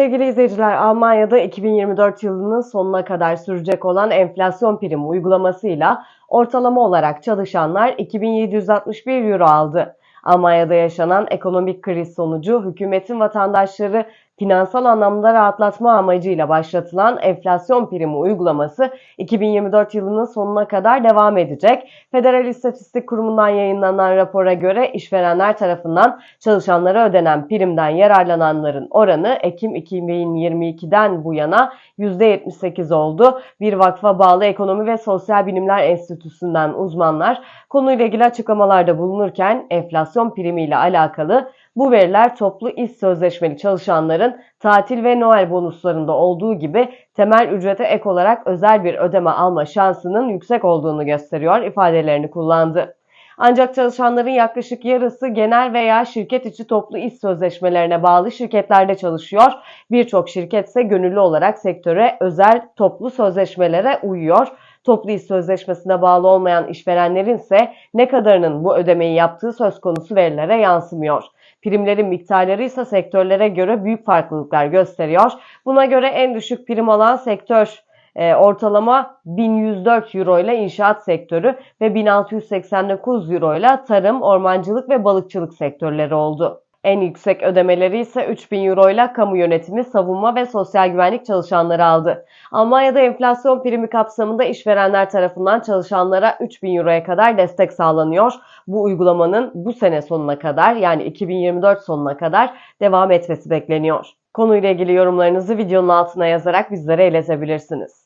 Sevgili izleyiciler, Almanya'da 2024 yılının sonuna kadar sürecek olan enflasyon primi uygulamasıyla ortalama olarak çalışanlar 2761 euro aldı. Almanya'da yaşanan ekonomik kriz sonucu hükümetin vatandaşları finansal anlamda rahatlatma amacıyla başlatılan enflasyon primi uygulaması 2024 yılının sonuna kadar devam edecek. Federal İstatistik Kurumu'ndan yayınlanan rapora göre işverenler tarafından çalışanlara ödenen primden yararlananların oranı Ekim 2022'den bu yana %78 oldu. Bir vakfa bağlı Ekonomi ve Sosyal Bilimler Enstitüsü'nden uzmanlar konuyla ilgili açıklamalarda bulunurken enflasyon primiyle alakalı bu veriler toplu iş sözleşmeli çalışanların tatil ve Noel bonuslarında olduğu gibi temel ücrete ek olarak özel bir ödeme alma şansının yüksek olduğunu gösteriyor ifadelerini kullandı. Ancak çalışanların yaklaşık yarısı genel veya şirket içi toplu iş sözleşmelerine bağlı şirketlerde çalışıyor. Birçok şirket ise gönüllü olarak sektöre özel toplu sözleşmelere uyuyor. Toplu iş sözleşmesine bağlı olmayan işverenlerin ise ne kadarının bu ödemeyi yaptığı söz konusu verilere yansımıyor. Primlerin miktarları ise sektörlere göre büyük farklılıklar gösteriyor. Buna göre en düşük prim alan sektör e, ortalama 1104 euro ile inşaat sektörü ve 1689 euro ile tarım, ormancılık ve balıkçılık sektörleri oldu. En yüksek ödemeleri ise 3000 euro ile kamu yönetimi, savunma ve sosyal güvenlik çalışanları aldı. Almanya'da enflasyon primi kapsamında işverenler tarafından çalışanlara 3000 euroya kadar destek sağlanıyor. Bu uygulamanın bu sene sonuna kadar yani 2024 sonuna kadar devam etmesi bekleniyor. Konuyla ilgili yorumlarınızı videonun altına yazarak bizlere iletebilirsiniz.